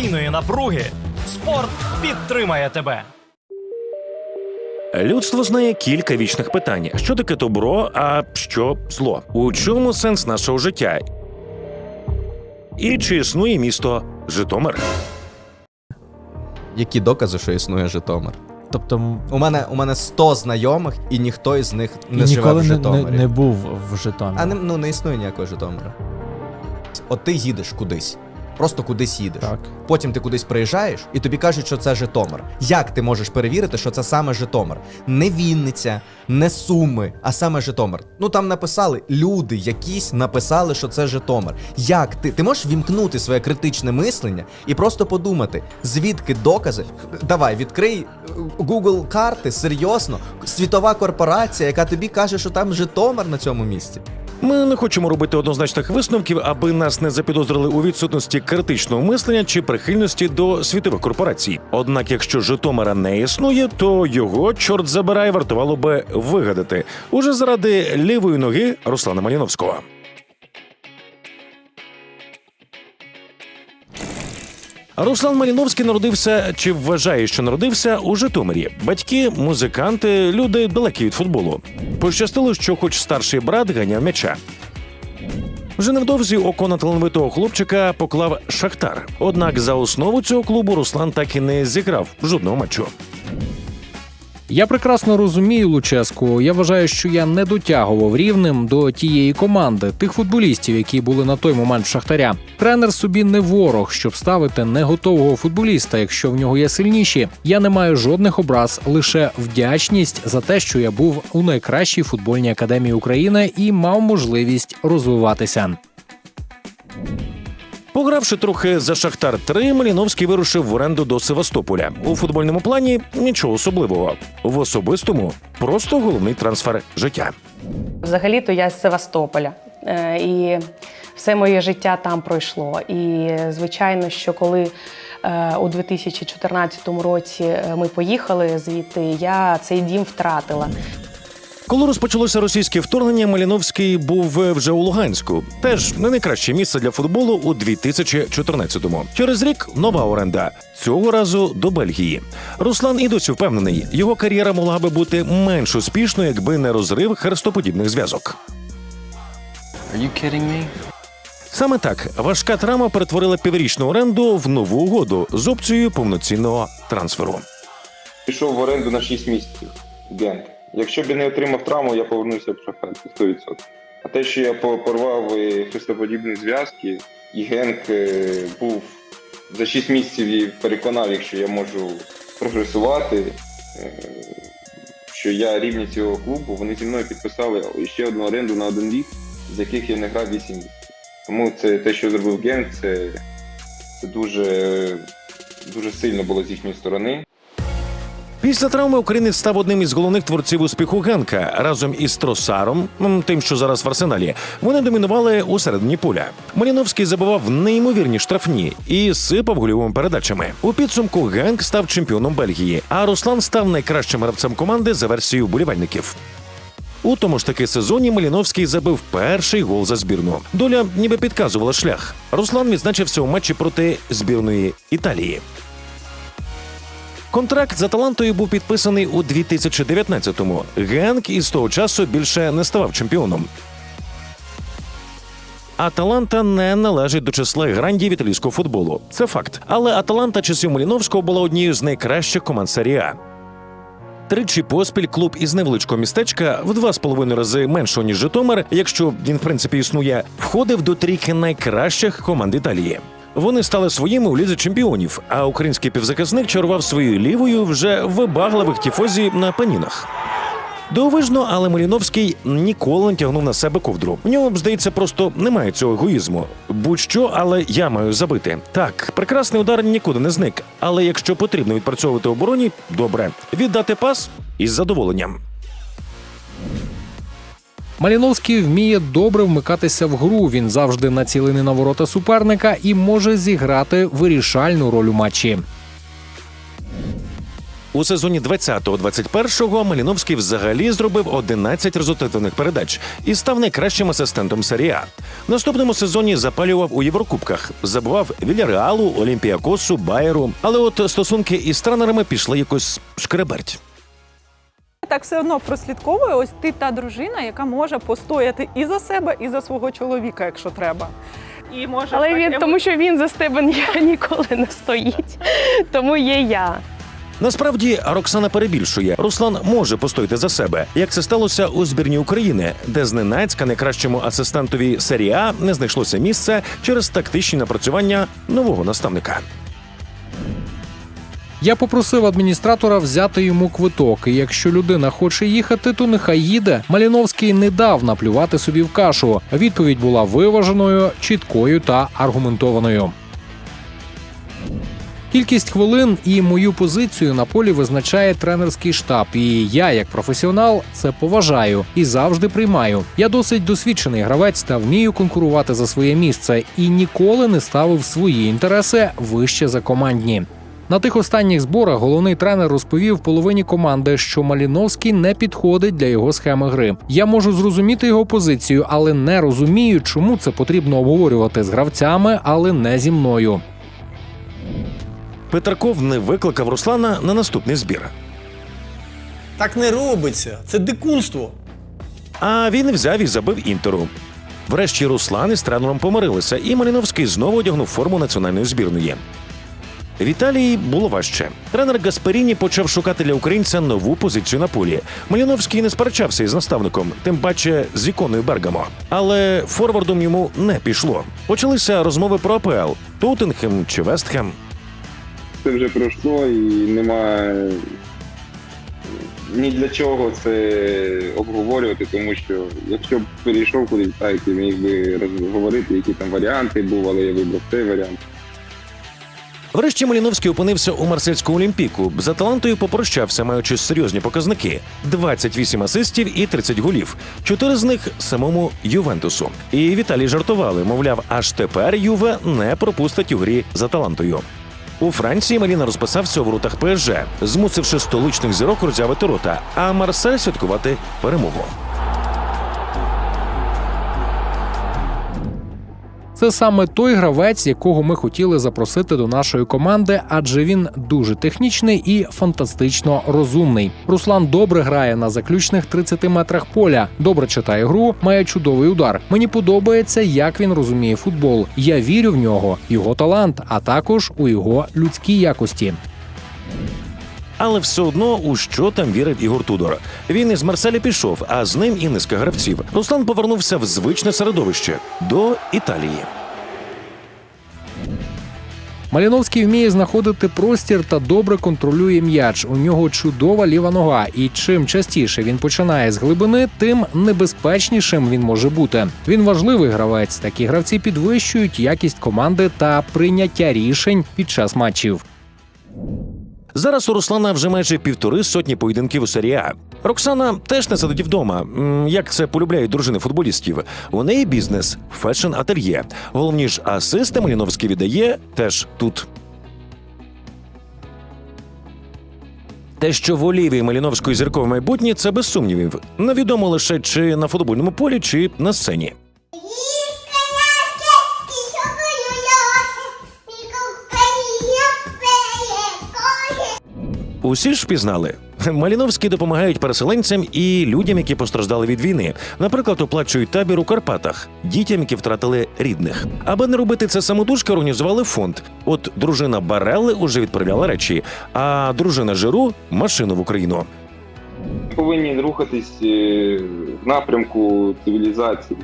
постійної напруги, спорт підтримає тебе. Людство знає кілька вічних питань: що таке добро, а що зло? У чому сенс нашого життя? І чи існує місто Житомир? Які докази, що існує Житомир? Тобто У мене у мене 100 знайомих, і ніхто із них не і живе ніколи в не, Житомирі. не, не був в Житомирі. А не, ну не існує ніякого Житомира. От ти їдеш кудись. Просто кудись їдеш. Так. Потім ти кудись приїжджаєш, і тобі кажуть, що це Житомир. Як ти можеш перевірити, що це саме Житомир? Не Вінниця, не Суми, а саме Житомир. Ну там написали люди, якісь написали, що це Житомир. Як ти? Ти можеш вімкнути своє критичне мислення і просто подумати, звідки докази? Давай, відкрий е, Google карти, серйозно, світова корпорація, яка тобі каже, що там Житомир на цьому місці. Ми не хочемо робити однозначних висновків, аби нас не запідозрили у відсутності критичного мислення чи прихильності до світових корпорацій. Однак, якщо Житомира не існує, то його чорт забирай вартувало би вигадати уже заради лівої ноги Руслана Маліновського. Руслан Маліновський народився чи вважає, що народився у Житомирі. Батьки, музиканти, люди далекі від футболу. Пощастило, що хоч старший брат ганяв м'яча. Вже невдовзі око на талановитого хлопчика поклав Шахтар. Однак за основу цього клубу Руслан так і не зіграв жодного матчу. Я прекрасно розумію Луческу. Я вважаю, що я не дотягував рівнем до тієї команди, тих футболістів, які були на той момент Шахтаря. Тренер собі не ворог, щоб ставити не готового футболіста, якщо в нього є сильніші. Я не маю жодних образ, лише вдячність за те, що я був у найкращій футбольній академії України і мав можливість розвиватися. Погравши трохи за Шахтар 3 Маліновський вирушив в оренду до Севастополя. У футбольному плані нічого особливого. В особистому просто головний трансфер життя. Взагалі-то я з Севастополя. Е, І все моє життя там пройшло. І звичайно, що коли е, у 2014 році е, ми поїхали звідти, я цей дім втратила. Коли розпочалося російське вторгнення, Маліновський був вже у Луганську. Теж не найкраще місце для футболу у 2014-му. Через рік нова оренда. Цього разу до Бельгії. Руслан і досі впевнений, його кар'єра могла би бути менш успішною, якби не розрив хрестоподібних зв'язок. Are you kidding me? Саме так важка травма перетворила піврічну оренду в нову угоду з опцією повноцінного трансферу. пішов в оренду на 6 місяців Гент. Якщо б я не отримав травму, я повернувся в Шахтар 100%. А те, що я порвав е, хрестоподібні зв'язки, і Генк е, був за 6 місяців і переконав, якщо я можу прогресувати, е, що я рівні цього клубу, вони зі мною підписали ще одну оренду на один рік, з яких я не грав 8 місяців. Тому це те, що зробив Генк, це, це дуже, дуже сильно було з їхньої сторони. Після травми українець став одним із головних творців успіху Генка разом із Тросаром, тим, що зараз в арсеналі. Вони домінували у середині поля. Маліновський забивав неймовірні штрафні і сипав гольовими передачами. У підсумку Генк став чемпіоном Бельгії, а Руслан став найкращим гравцем команди за версією вболівальників. У тому ж таки сезоні Маліновський забив перший гол за збірну. Доля ніби підказувала шлях. Руслан відзначився у матчі проти збірної Італії. Контракт з Аталантою був підписаний у 2019-му. Генк із того часу більше не ставав чемпіоном. Аталанта не належить до числа грандів італійського футболу. Це факт. Але Аталанта часів Маліновського була однією з найкращих команд серії А. Тричі поспіль клуб із невеличкого містечка в два з половиною рази меншого ніж Житомир, якщо він в принципі існує, входив до трійки найкращих команд Італії. Вони стали своїми у лізі чемпіонів, а український півзахисник чарував своєю лівою вже вибагливих тіфозі на панінах. Дивовижно, але Маліновський ніколи не тягнув на себе ковдру. В нього, здається, просто немає цього егоїзму. Будь-що, але я маю забити. Так, прекрасний удар нікуди не зник. Але якщо потрібно відпрацьовувати обороні, добре. Віддати пас із задоволенням. Маліновський вміє добре вмикатися в гру. Він завжди націлений на ворота суперника і може зіграти вирішальну роль у матчі. У сезоні 20-21 Маліновський взагалі зробив 11 результативних передач і став найкращим асистентом серії наступному сезоні запалював у Єврокубках, забував Вільяреалу, Олімпіакосу, Байеру. Але от стосунки із тренерами пішли якось шкреберть. Так все одно прослідковую. Ось ти та дружина, яка може постояти і за себе, і за свого чоловіка, якщо треба. І може Але так він, тому що він за себе ніколи не стоїть. Тому є я. Насправді Роксана перебільшує. Руслан може постояти за себе, як це сталося у збірні України, де зненацька найкращому асистентові серії А не знайшлося місце через тактичні напрацювання нового наставника. Я попросив адміністратора взяти йому квиток. І якщо людина хоче їхати, то нехай їде. Маліновський не дав наплювати собі в кашу. Відповідь була виваженою, чіткою та аргументованою. Кількість хвилин і мою позицію на полі визначає тренерський штаб. І я, як професіонал, це поважаю і завжди приймаю. Я досить досвідчений гравець та вмію конкурувати за своє місце і ніколи не ставив свої інтереси вище за командні. На тих останніх зборах головний тренер розповів половині команди, що Маліновський не підходить для його схеми гри. Я можу зрозуміти його позицію, але не розумію, чому це потрібно обговорювати з гравцями, але не зі мною. Петраков не викликав Руслана на наступний збір. Так не робиться. Це дикунство. А він взяв і забив інтеру. Врешті Руслан із тренером помирилися, і Маліновський знову одягнув форму національної збірної. В Італії було важче. Тренер Гасперіні почав шукати для українця нову позицію на полі. Маліновський не сперечався із наставником, тим паче з іконою Бергамо. Але форвардом йому не пішло. Почалися розмови про АПЛ Тоттенхем чи Вестхем. Це вже пройшло і немає ні для чого це обговорювати, тому що якщо б перейшов кудись, так, я міг би розговорити, які там варіанти був, але я вибрав цей варіант. Врешті Маліновський опинився у марсельському олімпіку. За талантою попрощався, маючи серйозні показники: 28 асистів і 30 голів. Чотири з них самому Ювентусу. І Віталій жартували, мовляв, аж тепер Юве не пропустить у грі за талантою. У Франції Маліна розписався у воротах ПСЖ, змусивши столичних зірок роззявити рота, а Марсель святкувати перемогу. Це саме той гравець, якого ми хотіли запросити до нашої команди, адже він дуже технічний і фантастично розумний. Руслан добре грає на заключних 30 метрах поля, добре читає гру, має чудовий удар. Мені подобається, як він розуміє футбол. Я вірю в нього, його талант, а також у його людські якості. Але все одно у що там вірив Ігор Тудор. Він із Марселя пішов, а з ним і низка гравців. Руслан повернувся в звичне середовище до Італії. Маліновський вміє знаходити простір та добре контролює м'яч. У нього чудова ліва нога, і чим частіше він починає з глибини, тим небезпечнішим він може бути. Він важливий гравець. Такі гравці підвищують якість команди та прийняття рішень під час матчів. Зараз у Руслана вже майже півтори сотні поєдинків у серії А. Роксана теж не сидить вдома. Як це полюбляють дружини футболістів. У неї бізнес, фешн ательє. Головні ж асисти Маліновський віддає теж тут. Те, що в Олівії Маліновської зіркове майбутнє, це без сумнівів. Невідомо лише чи на футбольному полі, чи на сцені. Усі ж впізнали. Маліновські допомагають переселенцям і людям, які постраждали від війни. Наприклад, оплачують табір у Карпатах, дітям, які втратили рідних. Аби не робити це самотужки, організували фонд. От дружина Барелли уже відправляла речі, а дружина Жиру машину в Україну. Ми повинні рухатись е, в напрямку цивілізації,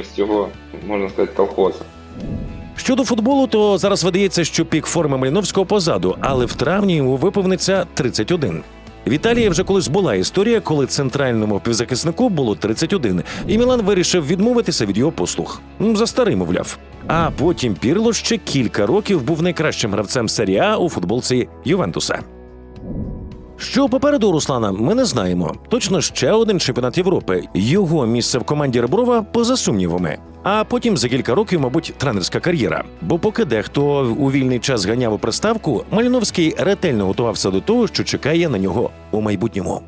ось цього, можна сказати, колхозу. Щодо футболу, то зараз видається, що пік форми Маліновського позаду, але в травні йому виповниться 31. В Італії вже колись була історія, коли центральному півзахиснику було 31, і Мілан вирішив відмовитися від його послуг. За старий, мовляв. А потім Пірло ще кілька років був найкращим гравцем серіа у футболці Ювентуса. Що попереду Руслана, ми не знаємо. Точно ще один чемпіонат Європи. Його місце в команді Реброва поза сумнівами. А потім за кілька років, мабуть, тренерська кар'єра. Бо поки дехто у вільний час ганяв у приставку, Маліновський ретельно готувався до того, що чекає на нього у майбутньому.